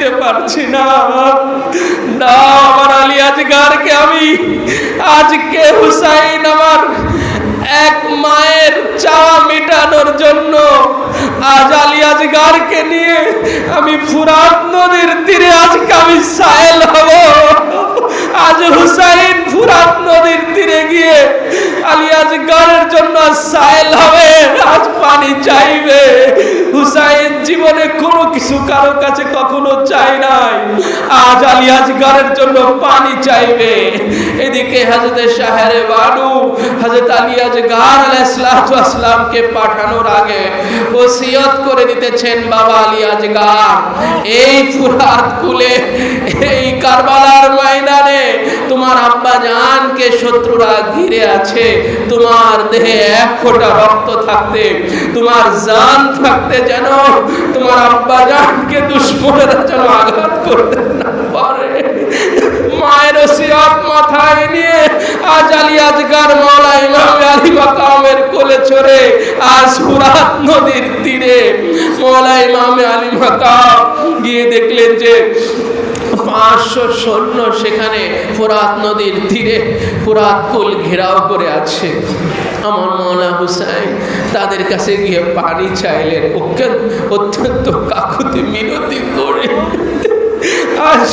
দিতে পারছি না। না, আমার আলী আজগারকে আমি, আজকে হুসাইন আমার এক মায়ের চাওয়া মেটানোর জন্য আজ আলী আজগারকে নিয়ে আমি ফুরাত নদীর তীরে আজকে আমি সাহেল হব। আজ হুসাইন ফুরাত নদীর তীরে গিয়ে আলী আজগারের জন্য সাহেল হবে, আজ পানি চাইবে। হুসাইন জীবনে কোনো কিছু কারও কাছে কখনো চাই নাই। আজ আলী আজগারের জন্য পানি চাইবে। এদিকে হাজরতে শাহরে বানু হাজরত আলী আজগার আলাইহিসসালামকে পাঠানোর আগে ওসিয়ত করে দিতেছেন, বাবা আলী আজগার, এই ফুরাত কুলে, এই কারবালার ময়দানে তোমার আব্বা জানকে শত্রুরা ঘিরে আছে। তোমার দেহে এক ফোঁটা রক্ত থাকতে, তোমার জান থাকতে যেন তোমার আব্বা জানকে দুশ্মনেরা যেন আঘাত করতে না পারে। মায়ের মাথায় নিয়ে আজগার ইমাম আলী মাকামের কোলে চড়ে আজ ফুরাত নদীর তীরে মৌলা ইমাম আলী মাকাম সৈন্য সেখানে ফোরাত নদীর তীরে ফোরাত কুল ঘেরাও করে আছে। আমার মৌলা হুসাইন তাদের কাছে গিয়ে পানি চাইলেন অত্যন্ত কাকুতি মিনতি করে। আজ